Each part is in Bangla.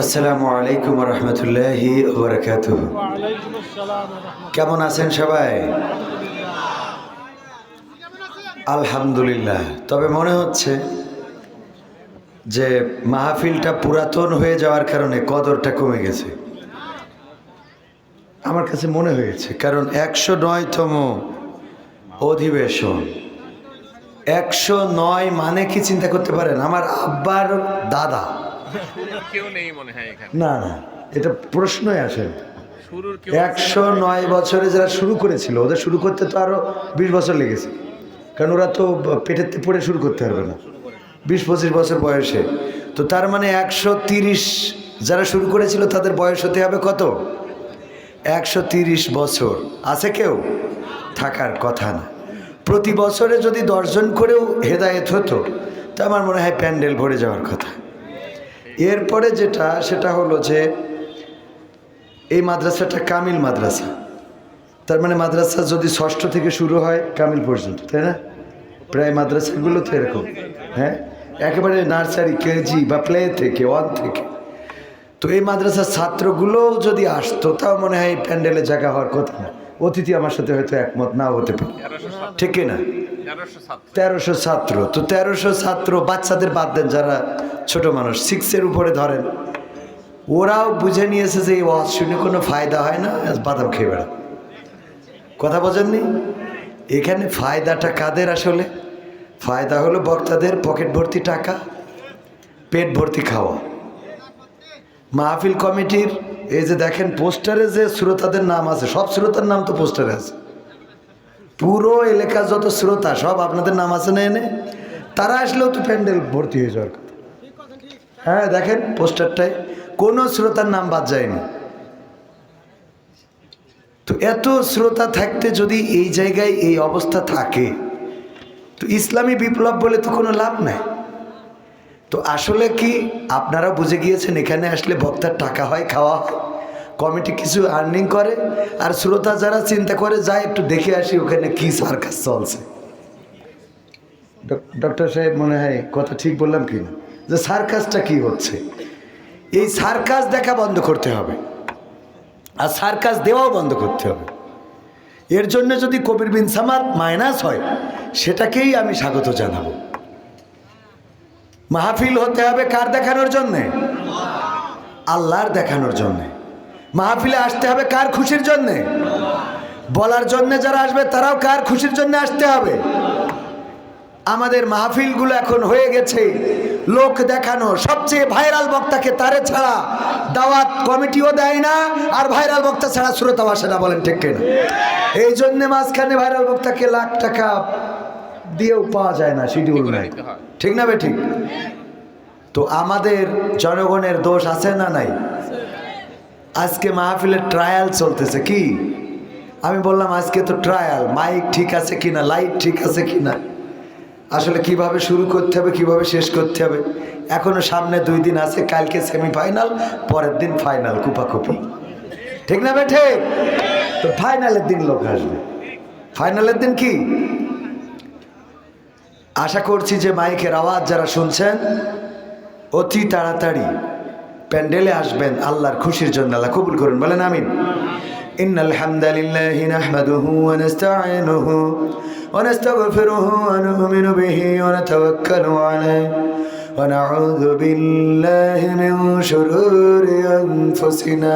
আসসালামু আলাইকুম রহমতুল্লাহি বরকাত কেমন আছেন সবাই? আলহামদুলিল্লাহ। তবে মনে হচ্ছে যে মাহফিলটা পুরাতন হয়ে যাওয়ার কারণে কদরটা কমে গেছে। আমার কাছে মনে হয়েছে, কারণ একশো নয়তম অধিবেশন, একশো নয় মানে কি চিন্তা করতে পারেন? আমার আব্বার দাদা কেউ নেই মনে হয় এখানে। না না এটা প্রশ্নই আসে একশো নয় বছরে যারা শুরু করেছিল ওদের শুরু করতে তো আরও বিশ বছর লেগেছে। কারণ ওরা তো পেটের পড়ে শুরু করতে পারবে না। বিশ পঁচিশ বছর বয়সে। তো তার মানে একশো তিরিশ যারা শুরু করেছিল তাদের বয়স হতে হবে কত? একশো তিরিশ বছর। আছে কেউ? থাকার কথা না। প্রতি বছরে যদি দশজন করেও হেদায়েত হতো তা আমার মনে হয় প্যান্ডেল ভরে যাওয়ার কথা। এরপরে যেটা, সেটা হলো যে এই মাদ্রাসাটা কামিল মাদ্রাসা। তার মানে মাদ্রাসা যদি ষষ্ঠ থেকে শুরু হয়, কামিল পর্যন্ত, তাই না? প্রায় মাদ্রাসাগুলো তো এরকম হ্যাঁ? একেবারে নার্সারি, কেজি বা প্লে থেকে ওয়ান থেকে। তো এই মাদ্রাসার ছাত্রগুলোও যদি আসতো, তাও মনে হয় প্যান্ডেলে জায়গা হওয়ার কথা না। অতিথি আমার সাথে হয়তো একমত, নাও হতে পারে। ঠিক না তেরোশো ছাত্র। তো তেরোশো ছাত্র বাচ্চাদের বাদ দেন যারা ছোট মানুষ। সিক্সের উপরে ধরেন। ওরাও বুঝে নিয়েছে যে এই ওয়াজ শুনে কোনো ফায়দা হয় না বাদাম খেয়ে বেড়া কথা বোঝেননি? এখানে ফায়দাটা কাদের আসলে? ফায়দা হলো বক্তাদের পকেট ভর্তি টাকা, পেট ভর্তি খাওয়া। মাহফিল কমিটির, এই যে দেখেন, পোস্টারে যে শ্রোতাদের নাম আছে, সব শ্রোতার নাম তো পোস্টারে আছে। পুরো এলাকার যত শ্রোতা, সব আপনাদের নাম আছে না এনে? তারা আসলেও তো প্যান্ডেল ভর্তি হয়ে যাওয়ার কথা। হ্যাঁ দেখেন পোস্টারটায়, কোনো শ্রোতার নাম বাদ যায়নি। তো এত শ্রোতা থাকতে যদি এই জায়গায় এই অবস্থা থাকে, তো ইসলামী বিপ্লব বলে তো কোনো লাভ নাই। তো আসলে কি আপনারা বুঝে গিয়েছেন, এখানে আসলে বক্তার টাকা হয়, খাওয়া হয়? কমিটি কিছু আর্নিং করে, আর শ্রোতা যারা চিন্তা করে যায় একটু দেখে আসি, ওখানে কি সার্কাস চলছে? ডক্টর সাহেব মনে হয় কথা ঠিক বললাম কি না যে সার্কাসটা কি হচ্ছে? এই সার্কাস দেখা বন্ধ করতে হবে। আর সার্কাস দেওয়াও বন্ধ করতে হবে। এর জন্য যদি কবির বিন সামাদ মাইনাস হয়, সেটাকেই আমি স্বাগত জানাব। মাহফিল হতে হবে কার দেখানোর জন্যে? আল্লাহর দেখানোর জন্যে। মাহফিলে আসতে হবে কার খুশির জন্যে? বলার জন্যে যারা আসবে তারাও কার খুশির জন্য আসতে হবে? আমাদের মাহফিলগুলো এখন হয়ে গেছে। লোক দেখানো সবচেয়ে ভাইরাল বক্তাকে তারে ছাড়া দাওয়াত কমিটিও দেয় না আর ভাইরাল বক্তা ছাড়া শ্রোতাও আসে না বলেন ঠিক কিনা? এই জন্যে মাঝখানে ভাইরাল বক্তাকে লাখ টাকা দিয়েও পাওয়া যায় না শিডিউল নাই। ঠিক না বে ঠিক? তো আমাদের জনগণের দোষ আছে না নাই? আজকে মাহফিলের ট্রায়াল চলতেছে, কি? আমি বললাম, আজকে তো ট্রায়াল মাইক ঠিক আছে কিনা লাইট ঠিক আছে কিনা? আসলে কীভাবে শুরু করতে হবে, কীভাবে শেষ করতে হবে? এখনও সামনে দুই দিন আছে, কালকে সেমিফাইনাল পরের দিন ফাইনাল কুপাকুপি। ঠিক না বে ঠিক? তো ফাইনালের দিন লোক আসবে। ফাইনালের দিন কি? আশা করছি যে মাইকের আওয়াজ যারা শুনছেন, অতি তাড়াতাড়ি প্যান্ডেলে আসবেন আল্লাহর খুশির জন্য আল্লাহ কবুল করুন বলেন আমিন إن الحمد لله نحمده ونستعينه ونستغفره ونؤمن به ونتوكل عليه ونعوذ بالله من شرور أنفسنا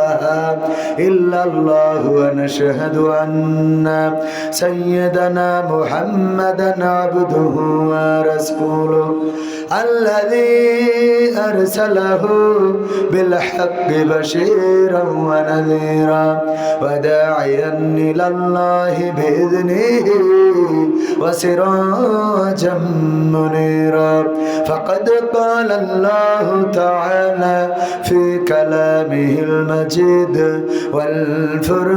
إلا الله ونشهد أن سيدنا محمدا عبده ورسوله الذي أرسله بالحق بشيرا ونذيرا وداعيا إلى الله بإذنه وسراجا منيرا فقد قال الله تعالى في كلامه المجيد المجد والفرقان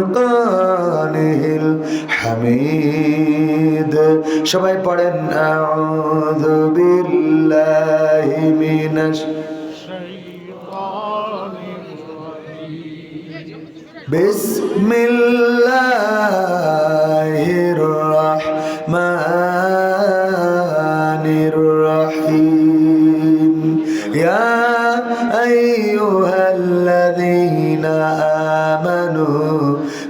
الحميد شباب بارن أعوذ بالله من الشيطان الرجيم بسم الله الرحمن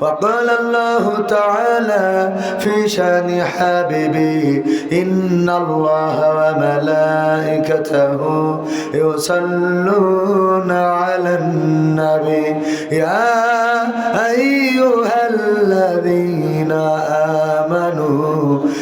وقال الله تعالى في شأن حبيبي إن الله وملائكته يصلون على النبي. يا أيها الذين آمنوا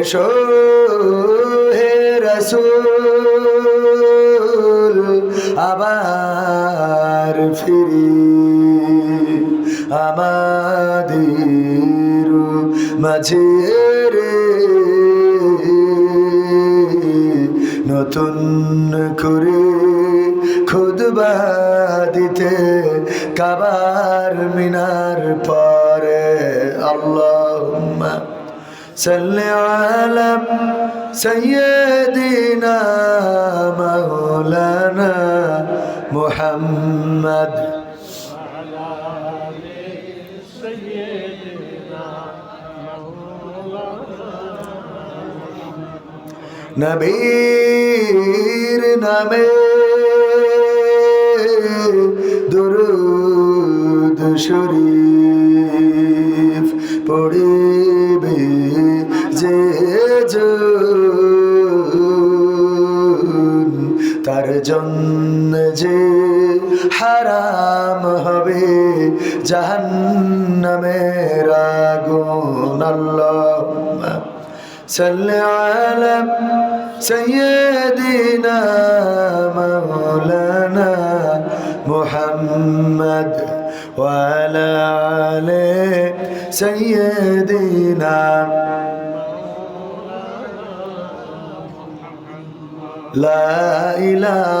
এসো হে রসুল, আবার ফিরি আমাদের মাঝে রে। নতুন করে খুদবা দিতে কাবার মিনার পরে صل على سيدنا مولانا محمد سيدنا مولانا নবীর নামে দুরুদ শরীফ জাহান্নামের আগুন আল্লাহ صل على سيدنا مولانا محمد وعلى آل سيدنا لا إله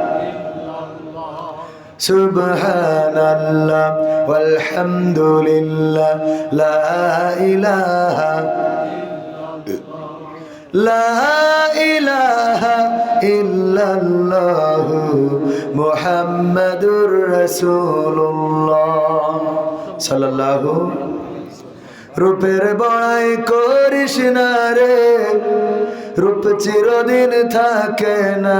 সুবহানাল্লাহ আলহামদুলিল্লাহ লা ইলাহা লা ইলাহা ইল্লাল্লাহু মুহাম্মাদুর রাসূলুল্লাহ। সাল্লাল্লাহু রূপের বড়াই করিস না রে, রূপ চিরদিন থাকে না।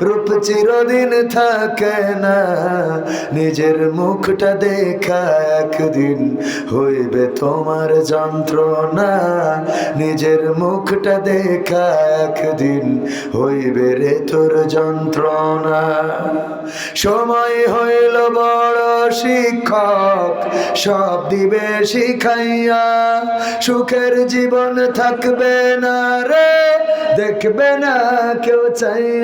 রূপ চিরদিন থাকে না। নিজের মুখটা দেখা একদিন হইবে তোমার যন্ত্রণা। নিজের মুখটা দেখা একদিন হইবে রে তোর যন্ত্রণা। সময় হইল বড় শিক্ষক, সব দিবে শিখাইয়া। সুখের জীবন থাকবে না রে, দেখবে না কেউ চাইয়া।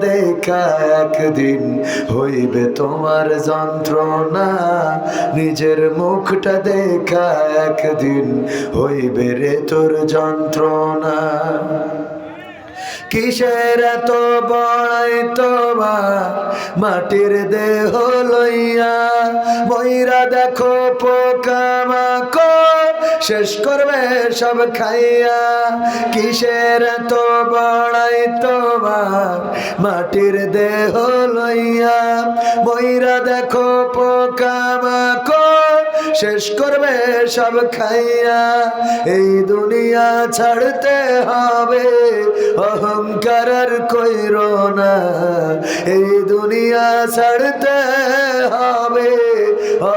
দেখা একদিন হইবে তোমার যন্ত্রণা। নিজের মুখটা দেখা একদিন হইবে রে তোর যন্ত্রণা। কিসের এত বড়াই তোমার? মাটির দেহ লইয়া ময়রা দেখো পোকামাকড় শেষ করবে সব খাইয়া। কিসের এত বড়াই তোমার? মাটির দেহ লইয়া ময়রা দেখো পোকামাকড় শেষ করবে সব খাইয়া এই দুনিয়া ছাড়তে হবে, অহংকার আর কইর না। এই দুনিয়া ছাড়তে হবে।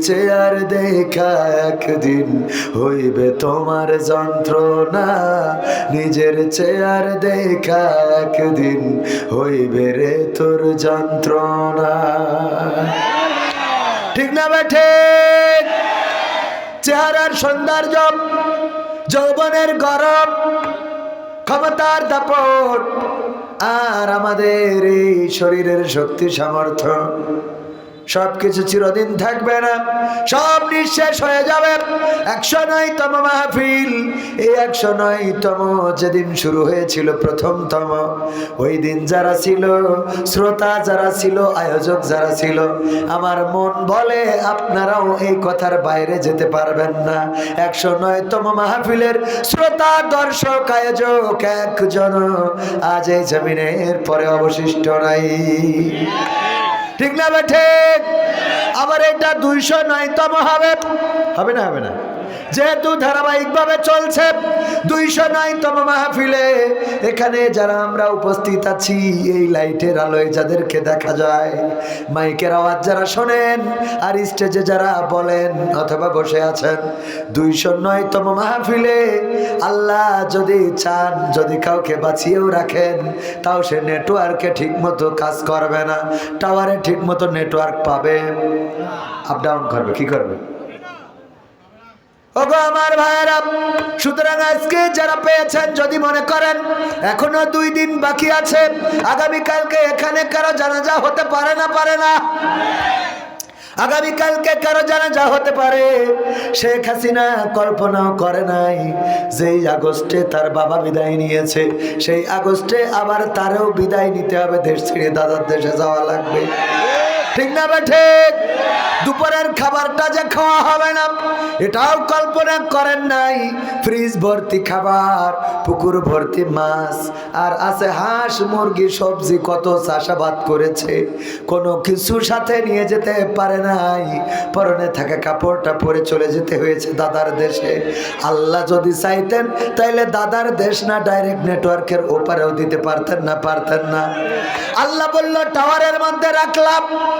চেয়ার দেখা একদিন হইবে তোমার যন্ত্রণা। নিজের চেয়ার দেখা একদিন হইবে রে তোর যন্ত্রণা। ঠিক না বেঠে চেহারার সৌন্দর্য, যৌবনের গরম, ক্ষমতার দাপট, আর আমাদের এই শরীরের শক্তি সামর্থ্য। সব কিছু চিরদিন থাকবে না। সব নিঃশেষ হয়ে যাবে। একশো নয়তম মাহফিল। এই একশো নয়তম যেদিন শুরু হয়েছিল প্রথমতম, ওই দিন যারা ছিল, শ্রোতা যারা ছিল, আয়োজক যারা ছিল, আমার মন বলে আপনারাও এই কথার বাইরে যেতে পারবেন না। একশো নয়তম মাহফিলের শ্রোতা, দর্শক, আয়োজক, একজন আজ এই জমিনের পরে অবশিষ্ট নাই। ঠিক না বেঠে আবার এটা দুইশো নয়তম হবে। হবে না হবে না। যেহেতু ধারাবাহিকভাবে চলছে, দুইশো নয়তম মাহফিলে এখানে যারা আমরা উপস্থিত আছি, এই লাইটের আলোয় যাদেরকে দেখা যায়, মাইকের আওয়াজ যারা শোনেন আর স্টেজে যারা বলেন অথবা বসে আছেন, দুইশো নয়তম মাহফিলে আল্লাহ যদি চান, যদি কাউকে বাঁচিয়েও রাখেন, তাও সে নেটওয়ার্কে ঠিক মতো কাজ করবে না, টাওয়ারে ঠিক মতো নেটওয়ার্ক পাবে। আপ ডাউন করবে, কি করবে? আমার ভাইয়েরা, সুতরাং আজকে যারা পেয়েছেন, যদি মনে করেন দুই দিন বাকি আছে, আগামীকালকে এখানে কারও হতে পারে না পারে না? আগামীকালকে কারও জানাজা হতে পারে, শেখ হাসিনা কল্পনাও করে নাই, যেই আগস্টে তার বাবা বিদায় নিয়েছে, সেই আগস্টে আবার তারও বিদায় নিতে হবে, দেশ ছেড়ে দাদার দেশে যাওয়া লাগবে। ঠিক না বা ঠিক? দুপুরের খাবারটা যে খাওয়া হবে না, এটাও কল্পনা করেন নাই। ফ্রিজ ভর্তি খাবার, পুকুর ভর্তি মাছ, আর আছে হাঁস, মুরগি, সবজি, কত চাষাবাদ করেছে। কোনো কিছুর সাথে নিয়ে যেতে পারে নাই। পরনে থাকা কাপড়টা পরে চলে যেতে হয়েছে দাদার দেশে। আল্লাহ যদি চাইতেন, তাইলে দাদার দেশ না ডাইরেক্ট নেটওয়ার্কের ওপারেও দিতে পারতেন না পারতেন না। আল্লাহ বলল টাওয়ারের মধ্যে রাখলাম।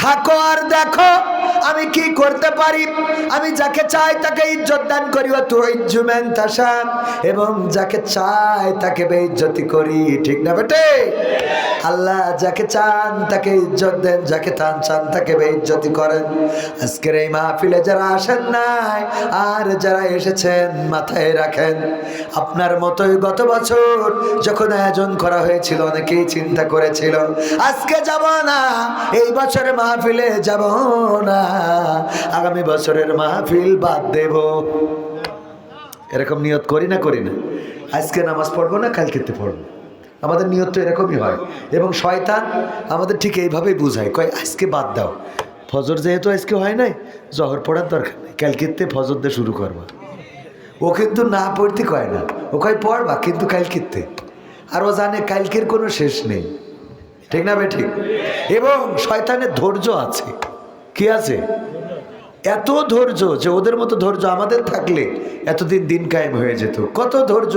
থাকো আর দেখো, আমি কি করতে পারি? আমি যাকে চাই তাকে ইজ্জত দান করি, ও তুই জুমেন তাসা। এবং যাকে চাই তাকে বেইজ্জতি করি, ঠিক না বেটে? আল্লাহ যাকে চান তাকে ইজ্জত দেন, যাকে চান চান তাকে বেইজ্জতি করেন। আজকের এই মাহফিলে যারা আসেন নাই, আর যারা এসেছেন মাথায় রাখেন, আপনার মতোই গত বছর যখন আয়োজন করা হয়েছিল, অনেকেই চিন্তা করেছিল, আজকে যাব না, এই বছরের মাহফিলে যাব না। আগামী বছরের মাহফিল বাদ দেব। এরকম নিয়ত করি না করি না। আজকে নামাজ পড়ব না কালকেতে পড়ব। আমাদের নিয়ত তো এরকমই হয়। এবং শয়তান আমাদের ঠিক এইভাবেই বুঝায়, কয়, আজকে বাদ দাও। ফজর যেহেতু আজকে হয় নাই, জহর পড়ার দরকার নেই। কালকেতে ফজর দিয়ে শুরু করবা। ও কিন্তু না পড়তে কয় না। ও কয়, পড়বা, কিন্তু কালকেতে আর ও জানে কালকের কোনো শেষ নেই। ঠিক না বে ঠিক? এবং শয়তানের ধৈর্য আছে। কি আছে? এত ধৈর্য যে ওদের মতো ধৈর্য আমাদের থাকলে এতদিন দিন কায়েম হয়ে যেত। কত ধৈর্য।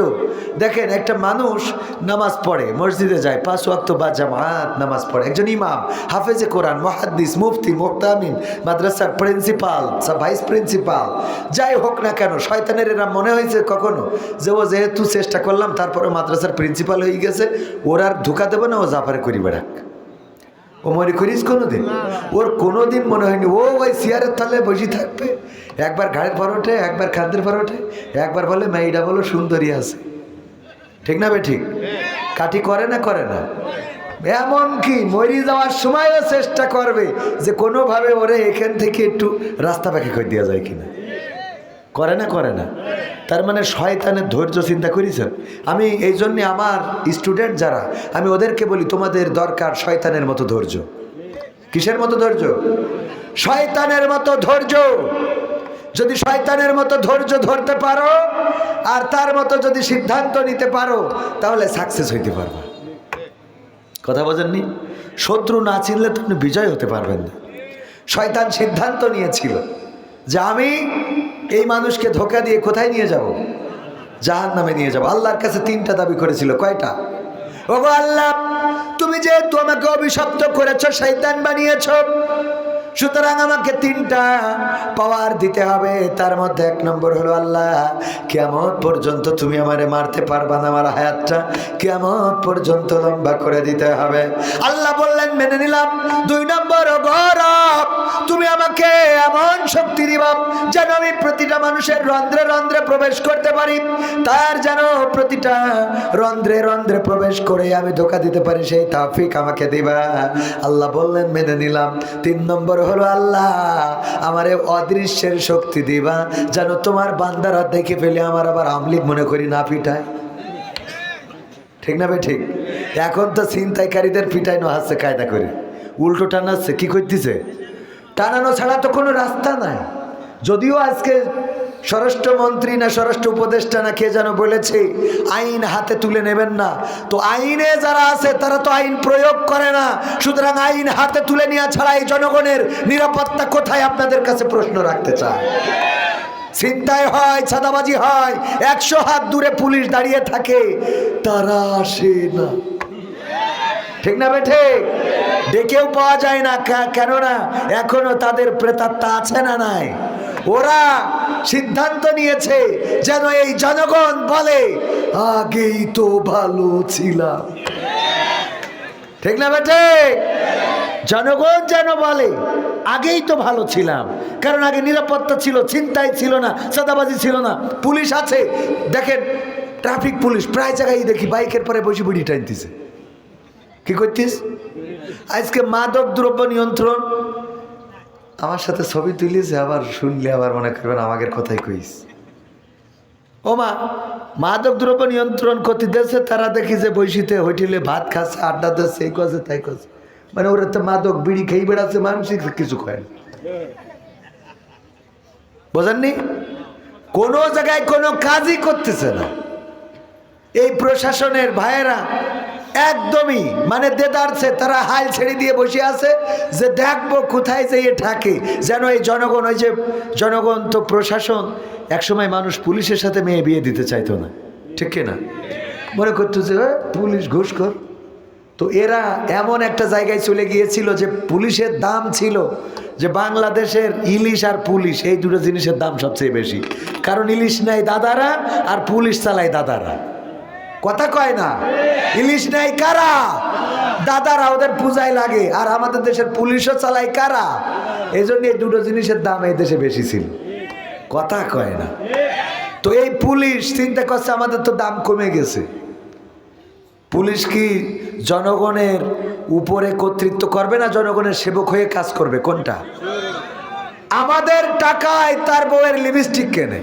দেখেন একটা মানুষ নামাজ পড়ে, মসজিদে যায়, পাঁচ ওয়াক্ত বা জামাত নামাজ পড়ে। একজন ইমাম, হাফেজে কোরআন, মহাদ্দিস, মুফতি, মুক্তামিন, মাদ্রাসার প্রিন্সিপাল ভাইস প্রিন্সিপাল, যাই হোক না কেন, শয়তানের এরা মনে হয়েছে কখনো যে ও যেহেতু চেষ্টা করলাম তারপরে মাদ্রাসার প্রিন্সিপাল হয়ে গেছে, ওর আর ধোকা দেবে না, ও জাফারে করি বেড়াক ও মনে করিস কোনোদিন? ওর কোনোদিন মনে হয়নি, ও ওই চেয়ারের তলে বসে থাকবে। একবার ঘাড়ের পর ওঠে, একবার খাদ্যের পর ওঠে, একবার বলে, মেয়েটা বলো সুন্দরী আছে। ঠিক না বে ঠিক? কাটি করে না করে না। এমন কি, মরি যাওয়ার সময়ও চেষ্টা করবে যে কোনোভাবে ওরে এখান থেকে একটু রাস্তা পাখি করে দেওয়া যায় কিনা। করে না করে না। তার মানে শয়তানের ধৈর্য চিন্তা করেছেন। আমি এই জন্যে আমার স্টুডেন্ট যারা, আমি ওদেরকে বলি, তোমাদের দরকার শয়তানের মতো ধৈর্য। কিসের মতো ধৈর্য? শয়তানের মতো ধৈর্য। যদি শয়তানের মতো ধৈর্য ধরতে পারো, আর তার মতো যদি সিদ্ধান্ত নিতে পারো, তাহলে সাকসেস হইতে পারবে। কথা বোঝেননি? শত্রু না চিনলে তো আপনি বিজয় হতে পারবেন না। শয়তান সিদ্ধান্ত নিয়েছিল যে আমি এই মানুষকে ধোকা দিয়ে কোথায় নিয়ে যাব? জাহান নামে নিয়ে যাব। আল্লাহর কাছে তিনটা দাবি করেছিল। কয়টা? ও আল্লাহ, তুমি যেহেতু আমাকে অভিশপ্ত করেছ শৈতান বানিয়েছ সুতরাং আমাকে তিনটা পাওয়ার দিতে হবে। তার মধ্যে এক নম্বর হলো আল্লাহ কেমন পর্যন্ত তুমি আমারে মারতে পারবা না আমার হায়াতটা কেমন পর্যন্ত লম্বা করে দিতে হবে। আল্লাহ বললেন, মেনে নিলাম। দুই নম্বর গৌরব, তুমি আমাকে এমন শক্তি দিবা যেন আমি প্রতিটা মানুষের রন্ধ্রে রন্ধ্রে প্রবেশ করতে পারি। তার যেন প্রতিটা রন্ধ্রে রন্ধ্রে প্রবেশ করে আমি ধোকা দিতে পারি, সেই তাফিক আমাকে দিবা। আল্লাহ বললেন, মেনে নিলাম। তিন নম্বর হলো আল্লাহ, আমারে অদৃশ্যের শক্তি দিবা, যেন তোমার বান্দারা দেখে ফেলে আমার আবার আমলিক মনে করি না পিঠায় ঠিক না ভাই ঠিক? এখন তো ছিনতাইকারীদের পিটাইনো হাসছে কায়দা করে। উল্টো টানাচ্ছে, কি করতেছে? টানানো ছাড়া তো কোনো রাস্তা নাই। যদিও আজকে স্বরাষ্ট্রমন্ত্রী না স্বরাষ্ট্র উপদেষ্টা না কে যেন বলেছে, আইন হাতে তুলে নেবেন না। তো আইনে যারা আছে, তারা তো আইন প্রয়োগ করে না। সুতরাং আইন হাতে তুলে নেওয়া ছাড়া এই জনগণের নিরাপত্তা কোথায়, আপনাদের কাছে প্রশ্ন রাখতে চায় ছিনতাই হয় ছাদাবাজি হয়, একশো হাত দূরে পুলিশ দাঁড়িয়ে থাকে, তারা আসে না। ঠিক না বেঠে? ডেকেও পাওয়া যায় না কেননা এখনও তাদের প্রেতাত্মা আছে না নাই? ওরা সিদ্ধান্ত নিয়েছে যেন এই জনগণ বলে, আগেই তো ভালো ছিলাম। ঠিক না বেটে? জনগণ যেন বলে, আগেই তো ভালো ছিলাম। কারণ আগে নিরাপত্তা ছিল চিন্তাই ছিল না, সাদাবাজি ছিল না। পুলিশ আছে। দেখেন, ট্রাফিক পুলিশ, প্রায় জায়গায় দেখি, বাইকের পরে বসে বুড়ি টানতেছে। কি করতিস? আজকে মাদক দ্রব্য নিয়ন্ত্রণ আমার সাথে ছবি তুলিছে আবার শুনলে আবার মনে করবেন আমাদের কথাই কইস। ও মা, মাদক দ্রব্য নিয়ন্ত্রণ করতে দেশে তারা দেখি যে বৈশিতে হোটেলে ভাত খাচ্ছে, আড্ডা দিচ্ছে, এই কাজে তাই কাজে মানে ওরা তো মাদক বিড়ি খেয়ে বেড়াচ্ছে মানসিক কিছু কয় না। বোঝেননি? কোনো জায়গায় কোনো কাজই করতেছে না। এই প্রশাসনের ভাইয়েরা একদমই। মানে দেদারছে তারা হাল ছেড়ে দিয়ে বসে আছে যে দেখব কোথায় যেয়ে থাকে। যেন এই জনগণ ওই যে জনগণ তো প্রশাসন একসময় মানুষ পুলিশের সাথে মেয়ে বিয়ে দিতে চাইতো না। ঠিক না? মনে করতো যে "এ, পুলিশ ঘুষখোর তো এরা এমন একটা জায়গায় চলে গিয়েছিল যে পুলিশের দাম ছিল যে বাংলাদেশের ইলিশ আর পুলিশ এই দুটো জিনিসের দাম সবচেয়ে বেশি। কারণ ইলিশ নেয় দাদারা আর পুলিশ চালায় দাদারা। কথা কয় না। ইলিশ নেয় কারা? দাদারা ওদের পূজায় লাগে, আর আমাদের দেশের পুলিশও চালায় কারা? এই জন্য এই দুটো জিনিসের দাম এই দেশে বেশি ছিল। কথা কয় না। তো এই পুলিশ চিন্তা করছে আমাদের তো দাম কমে গেছে। পুলিশ কি জনগণের উপরে কর্তৃত্ব করবে না জনগণের সেবক হয়ে কাজ করবে? কোনটা? আমাদের টাকায় তার বউয়ের লিপস্টিক কেনে।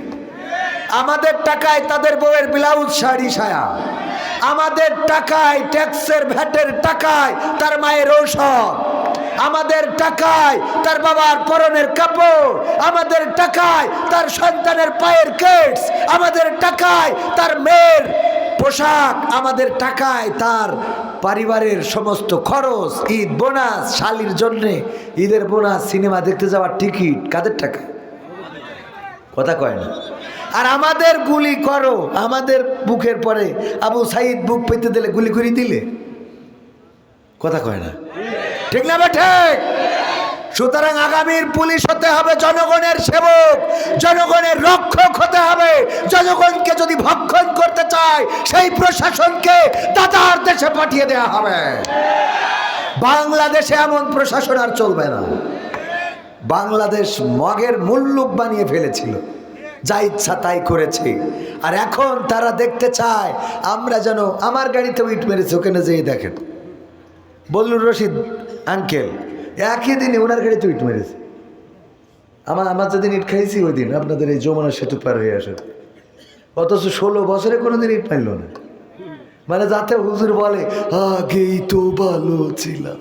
আমাদের টাকায় তাদের বউয়ের ব্লাউজ, শাড়ি, সায়া। আমাদের টাকায় ট্যাক্সের ভ্যাটের টাকায় তার মায়ের ঔষধ। আমাদের টাকায় তার বাবার পরনের কাপড়। আমাদের টাকায় তার সন্তানের পায়ের কেটস। আমাদের টাকায় তার মেয়ের পোশাক। আমাদের টাকায় তার পরিবারের সমস্ত খরচ, ঈদ বোনাস, শালির জন্যে ঈদের বোনাস, সিনেমা দেখতে যাওয়ার টিকিট। কাদের টাকা? কথা কয় না। আর আমাদের গুলি করো। আমাদের বুকের পরে আবু সাইদ বুক পেতে দিলে, গুলি করে দিলে? কথা কয় না। ঠিক না বা, ঠিক? সুতরাং আগামীর পুলিশ হতে হবে জনগণের সেবক, জনগণের রক্ষক হতে হবে। জনগণকে যদি ভক্ষণ করতে চায়, সেই প্রশাসনকে দাদার দেশে পাঠিয়ে দেয়া হবে। বাংলাদেশে এমন প্রশাসন আর চলবে না। বাংলাদেশ মগের মুল্লুক বানিয়ে ফেলেছিল। যা ইচ্ছা তাই করেছে। আর এখন তারা দেখতে চায়, আমরা যেন আমার গাড়িতে ইট মেরেছে, ওখানে যেয়ে দেখেন। বল্লুর রশিদ আঙ্কেল একই দিনে ওনার গাড়িতে ইট মেরেছে। আমার আমার যেদিন ইট খাইছি, ওই দিন আপনাদের এই যমুনা সেতু পার হয়ে আসে। অথচ ষোলো বছরে কোনো দিন ইট মারল না। মানে যাতে হুজুর বলে, আগেই তো ভালো ছিলাম।